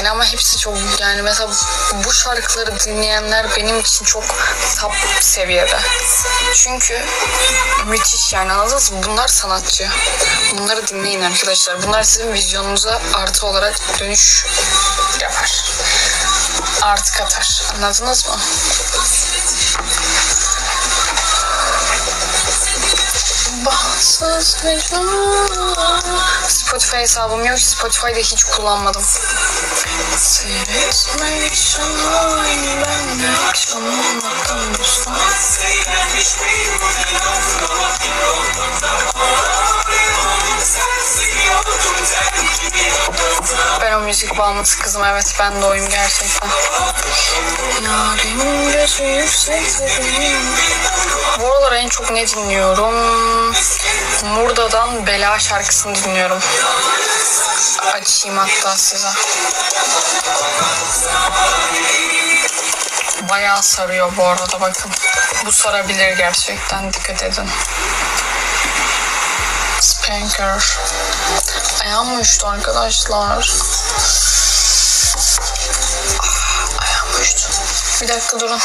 Yani ama hepsi çok yani mesela bu şarkıları dinleyenler benim için çok top seviyede. Çünkü müthiş yani anladınız mı? Bunlar sanatçı. Bunları dinleyin arkadaşlar. Bunlar sizin vizyonunuza artı olarak dönüş yapar. Artı katar. Anladınız mı? Bahtsız mecnun. Spotify hesabım yok. Spotify'da hiç kullanmadım. Ben o müzik bağımlısı kızım evet ben de oyum gerçekten. Bu aralar en çok ne dinliyorum? Murda'dan Bela şarkısını dinliyorum. Açayım hatta size. Bayağı sarıyor bu arada bakın. Bu sarabilir gerçekten dikkat edin. Spanker. Ayağım uyuştu arkadaşlar. Ah, Ayağım uyuştu. Bir dakika durun.